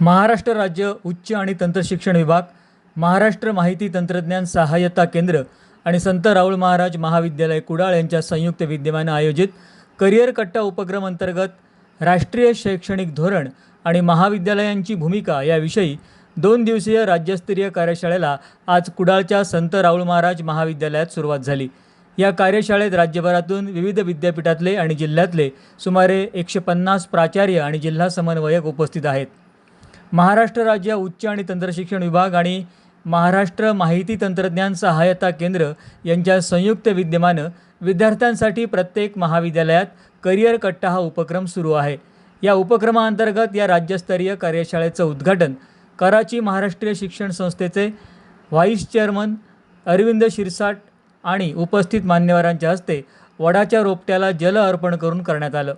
महाराष्ट्र राज्य उच्च आणि तंत्रशिक्षण विभाग महाराष्ट्र माहिती तंत्रज्ञान सहाय्यता केंद्र आणि संत राऊळ महाराज महाविद्यालय कुडाळ यांच्या संयुक्त विद्यमानं आयोजित करिअर कट्टा उपक्रम अंतर्गत राष्ट्रीय शैक्षणिक धोरण आणि महाविद्यालयांची भूमिका याविषयी दोन दिवसीय राज्यस्तरीय कार्यशाळेला आज कुडाळच्या संत राऊळ महाराज महाविद्यालयात सुरुवात झाली. या कार्यशाळेत राज्यभरातून विविध विद्यापीठातले आणि जिल्ह्यातले सुमारे एकशे पन्नास प्राचार्य आणि जिल्हा समन्वयक उपस्थित आहेत. महाराष्ट्र राज्य उच्च आणि तंत्रशिक्षण विभाग आणि महाराष्ट्र माहिती तंत्रज्ञान सहाय्यता केंद्र यांच्या संयुक्त विद्यमानं विद्यार्थ्यांसाठी प्रत्येक महाविद्यालयात करिअर कट्टा हा उपक्रम सुरू आहे. या उपक्रमाअंतर्गत या राज्यस्तरीय कार्यशाळेचं उद्घाटन कराची महाराष्ट्रीय शिक्षण संस्थेचे व्हाईस चेअरमन अरविंद शिरसाट आणि उपस्थित मान्यवरांच्या हस्ते वडाच्या रोपट्याला जल अर्पण करून करण्यात आलं.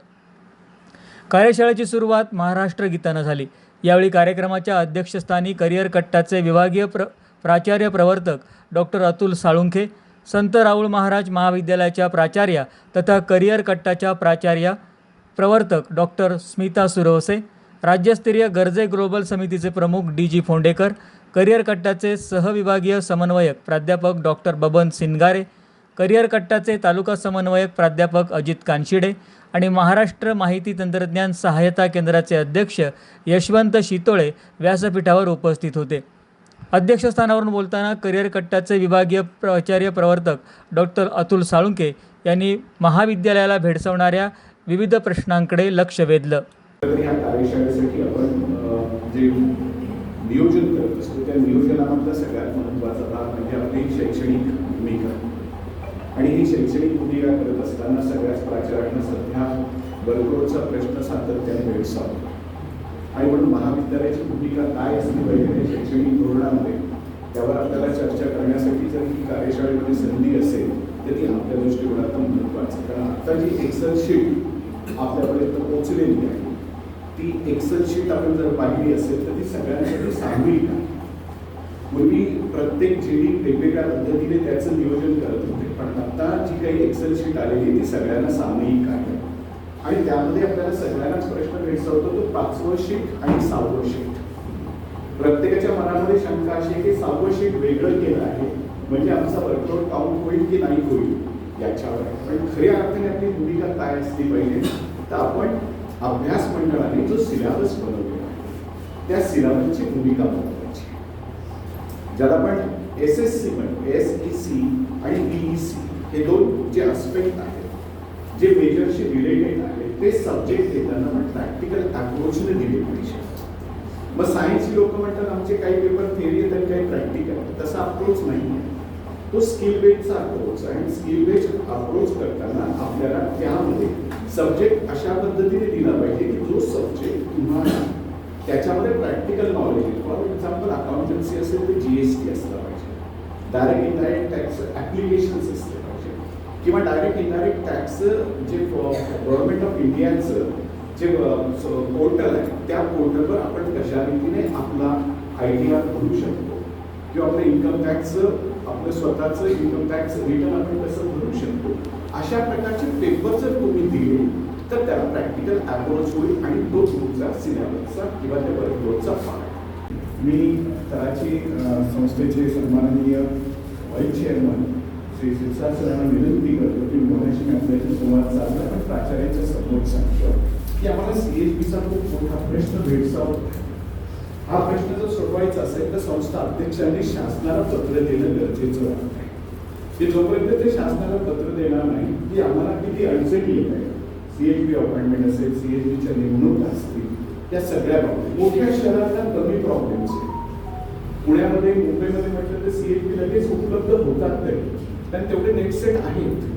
कार्यशाळेची सुरुवात महाराष्ट्र गीतानं झाली. यावेळी कार्यक्रमाच्या अध्यक्षस्थानी करिअर कट्टाचे विभागीय प्र प्राचार्य प्रवर्तक डॉक्टर अतुल साळुंखे संत राऊळ महाराज महाविद्यालयाच्या प्राचार्या तथा करिअर कट्टाच्या प्राचार्या प्रवर्तक डॉक्टर स्मिता सुरवसे राज्यस्तरीय गरजे ग्लोबल समितीचे प्रमुख डी जी फोंडेकर करिअर कट्टाचे सहविभागीय समन्वयक प्राध्यापक डॉक्टर बबन सिनगारे करिअर कट्टाचे तालुका समन्वयक प्राध्यापक अजित कानशिडे आणि महाराष्ट्र माहिती तंत्रज्ञान सहायता केंद्राचे अध्यक्ष यशवंत शितोळे व्यासपीठावर उपस्थित होते. अध्यक्षस्थानावरून बोलताना करिअर कट्टाचे विभागीय प्राचार्य प्रवर्तक डॉक्टर अतुल साळुंके यांनी महाविद्यालयाला भेडसावणाऱ्या विविध प्रश्नांकडे लक्ष वेधलं. कार्यशाळेसाठी आपण जे नियोजन करत असतो त्या नियोजनामधला सगळ्यात महत्त्वाचा भाग म्हणजे आपली शैक्षणिक भूमिका. आणि ही शैक्षणिक भूमिका करत असताना सगळ्याच प्राचार्यांना सध्या बरोबरचा प्रश्न सातत्याने भेडसावतो आणि म्हणून महाविद्यालयाची भूमिका काय असली पाहिजे शैक्षणिक धोरणामध्ये त्यावर आपल्याला चर्चा करण्यासाठी जर ही कार्यशाळेमध्ये संधी असेल तर ती आपल्या दृष्टिकोनातून महत्त्वाचं कारण आता जी एक्सेल शीट आपल्यापर्यंत पोहोचलेली आहे ती एक्सेल शीट आपण जर पाहिली असेल तर ती सगळ्यांसाठी सामूहिक आहे. पूर्वी प्रत्येक जीडी वेगवेगळ्या पद्धतीने त्याचं नियोजन करत होते. पण आता जी काही एक्सेल शीट आलेली आहे ती सगळ्यांना सामूहिक आहे. आणि त्यामध्ये आपल्याला सगळ्यांनाच प्रश्न भेडसावतो तो पाचवं शीट आणि सहावं शीट प्रत्येकाच्या मनामध्ये शंका अशी आहे की सहावं शीट वेगळं केलं आहे म्हणजे आमचा वर्कआउट काउंट होईल की नाही होईल याच्यावर आहे. पण खऱ्या अर्थाने आपली भूमिका काय असली पाहिजे तर आपण अभ्यास मंडळाने जो सिलेबस बनवलेला आहे त्या सिलेबसची भूमिका बनवतो. ज्याला आपण एस एस सी म्हणतो. एस ई सी आणि बीई सी हे दोन जे आस्पेक्ट आहेत जे मेजरशी रिलेटेड आहेत ते सब्जेक्ट देताना आपण प्रॅक्टिकल अप्रोचने दिले पाहिजे. मग सायन्सची लोक म्हणतात आमचे काही पेपर थेअरी आहेत आणि काही प्रॅक्टिकल तसा अप्रोच नाही आहे. तो स्किल बेस्डचा अप्रोच आहे. आणि स्किल बेस्ड अप्रोच करताना आपल्याला त्यामध्ये सब्जेक्ट अशा पद्धतीने दिला पाहिजे की जो सब्जेक्ट तुम्हाला त्याच्यामध्ये प्रॅक्टिकल नॉलेज आहे. फॉर एक्झाम्पल अकाउंटन्सी असेल तर जी एस टी असलं पाहिजे. डायरेक्ट इनडायरेक्ट टॅक्स ॲप्लिकेशन्स असले पाहिजे. किंवा डायरेक्ट इनडायरेक्ट टॅक्स जे गव्हर्नमेंट ऑफ इंडियाचं जे पोर्टल आहे त्या पोर्टलवर आपण कशा रीतीने आपला आयडिया भरू शकतो? किंवा आपलं इन्कम टॅक्स आपलं स्वतःचं इन्कम टॅक्स रिटर्न आपण कसं भरू शकतो? अशा प्रकारचे पेपर जर तुम्ही दिले तर त्याला प्रॅक्टिकल अप्रोच होईल आणि तो तुमचा सिलेबसचा किंवा त्या वर्कलोडचा भाग आहे. मी कराची संस्थेचे सन्माननीय व्हाईस चेअरमन श्री शिरसाट सरांना विनंती करतो की मगाशी आपल्याशी संवाद साधला पण प्राचार्याच्या समोर सांगतो की आम्हाला सी एच पीचा खूप मोठा प्रश्न भेडसावतो हा प्रश्न जर सोडवायचा असेल तर संस्था अध्यक्षांनी शासनाला पत्र देणं गरजेचं आहे. ते जोपर्यंत ते शासनाला पत्र देणार नाही की आम्हाला किती अडचणी येत आहे सीएचबी अपॉइंटमेंट असेल सीएचबीच्या नेमणूक असतील या सगळ्या बाबतीत. मोठ्या शहरातल्या कमी प्रॉब्लेम्स आहे पुण्यामध्ये मुंबईमध्ये म्हटलं तर सीएचबी लगेच उपलब्ध होतात तरी कारण तेवढे नेट सेट आहेत.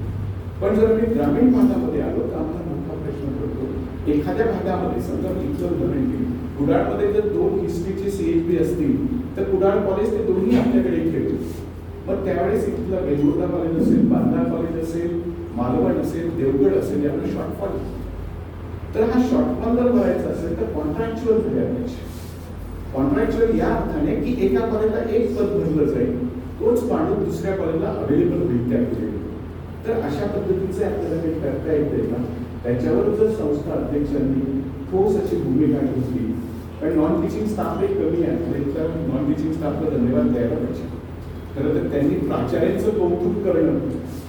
पण जर मी ग्रामीण भागामध्ये आलो तर आम्हाला मोठा प्रश्न पडतो. एखाद्या भागामध्ये समजा मी इथलं उदाहरण घेईल कुडाळमध्ये जर दोन हिस्ट्रीचे सीएचबी असतील तर कुडाळ कॉलेज ते दोन्ही आपल्याकडे खेळतील. मग त्यावेळेस इथला वेगवेगळा कॉलेज असेल बांदा कॉलेज असेल मालवण असेल देवगड असेल यामुळे शॉर्टफॉल तर हा शॉर्टफॉल जर भरायचा असेल तर कॉन्ट्रॅक्च्युअल झाल्या पाहिजे कॉन्ट्रॅक्च्युअल या अर्थाने की एका कॉलेजला एक पद भरलं जाईल. तोच माणूस दुसऱ्या कॉलेजला अवेलेबल होईल त्या पिरियड तर अशा पद्धतीचे आपल्याला काही करता येते का? त्याच्यावर जर संस्था अध्यक्षांनी ठोस अशी भूमिका घेतली पण नॉन टीचिंग स्टाफ एक कमी आहे तर नॉन टीचिंग स्टाफला धन्यवाद द्यायला पाहिजे. खरं तर त्यांनी प्राचार्यांचं कौतुक करणं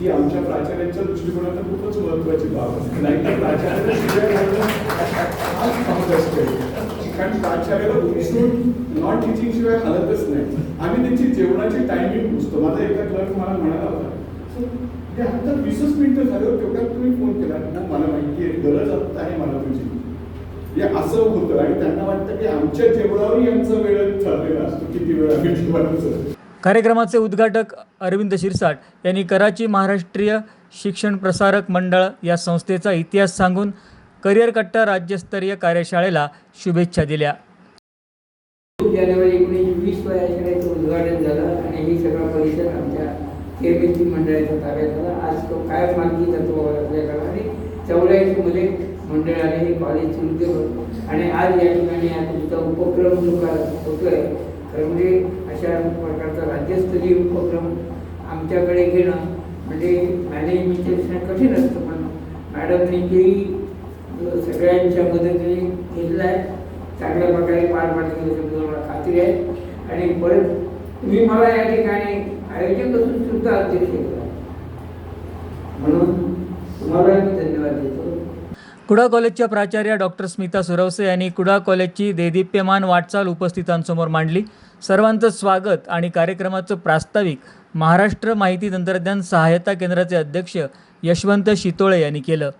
ही आमच्या प्राचार्यांच्या दृष्टिकोनातून खूपच महत्वाची बाब असते नाही तर प्राचार्याला शिवाय घालणं असते. कारण प्राचार्याला उचलून नॉन टीचिंग शिवाय हलतच नाही. आम्ही त्यांची जेवणाची टायमिंग पुसतो माझा एका क्लर्क मला म्हणाला होता ते हे आता वीसच मिनिटं झालं तेवढ्यात तुम्ही फोन केला? हो मला माहिती आहे गरज आहे मला तुझी. हे असं होतं आणि त्यांना वाटतं की आमच्या जेवणावरही आमचा वेळ चाललेला असतो. किती वेळ आम्ही जेवणाचं कार्यक्रमाचे उद्घाटक अरविंद शिरसाट यांनी कराची महाराष्ट्रीय शिक्षण प्रसारक मंडळ या संस्थेचा इतिहास सांगून करिअर कट्टा राज्यस्तरीय कार्यशाळेला शुभेच्छा दिल्या. जानेवारी एकोणीसशे वीस या शाळेचं उद्घाटन झालं आणि ही सगळा परिसर आमच्या मंडळाच्या ताब्यात आज तो काय तत्व आपल्याकडे आणि मंडळाने हे कॉलेज सुरू केलं. आणि आज या ठिकाणी हा तुमचा उपक्रम जो होतोय. तर म्हणजे अशा प्रकारचा राज्यस्तरीय उपक्रम आमच्याकडे घेणं म्हणजे मॅनेजमेंटचे कठीण असतं पण मॅडमनी तेही सगळ्यांच्या मदतीने घेतला आहे चांगल्या प्रकारे पार पाडतील मला खात्री आहे. आणि परत तुम्ही मला या ठिकाणी आयोजक असून सुद्धा अध्यक्ष केला म्हणून तुम्हाला मी धन्यवाद देतो. कुडा कॉलेजच्या प्राचार्या डॉक्टर स्मिता सुरवसे यांनी कुडा कॉलेजची देदीप्यमान वाटचाल उपस्थितांसमोर मांडली. सर्वांचं स्वागत आणि कार्यक्रमाचं प्रास्ताविक महाराष्ट्र माहिती तंत्रज्ञान सहायता केंद्राचे अध्यक्ष यशवंत शितोळे यांनी केलं.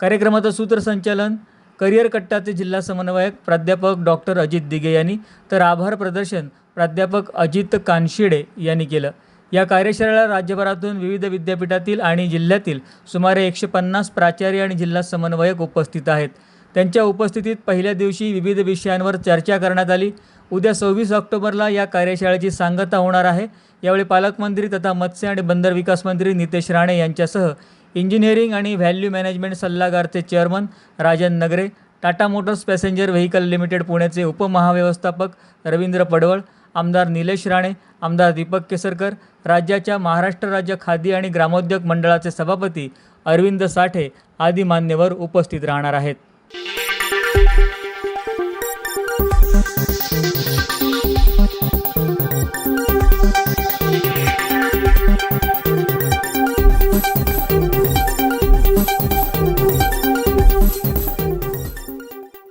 कार्यक्रमाचं सूत्रसंचालन करिअर कट्टाचे जिल्हा समन्वयक प्राध्यापक डॉक्टर अजित दिगे यांनी तर आभार प्रदर्शन प्राध्यापक अजित कानशिडे यांनी केलं. या कार्यशाळेला राज्यभरातून विविध विद्यापीठातील आणि जिल्ह्यातील सुमारे एकशे पन्नास प्राचार्य आणि जिल्हा समन्वयक उपस्थित आहेत. त्यांच्या उपस्थितीत पहिल्या दिवशी विविध विषयांवर चर्चा करण्यात आली. उद्या सव्वीस ऑक्टोबरला या कार्यशाळेची सांगता होणार आहे. यावेळी पालकमंत्री तथा मत्स्य आणि बंदर विकास मंत्री नितेश राणे यांच्यासह इंजिनिअरिंग आणि value management सल्लागारचे chairman Rajan Nagare Tata motors passenger vehicle limited पुण्याचे उपमहाव्यवस्थापक रवींद्र पडवळ आमदार निलेश राणे आमदार दीपक केसरकर राज्याच्या महाराष्ट्र राज्य खादी आणि ग्रामोद्योग मंडळाचे सभापती अरविंद साठे आदी मान्यवर उपस्थित राहणार आहेत.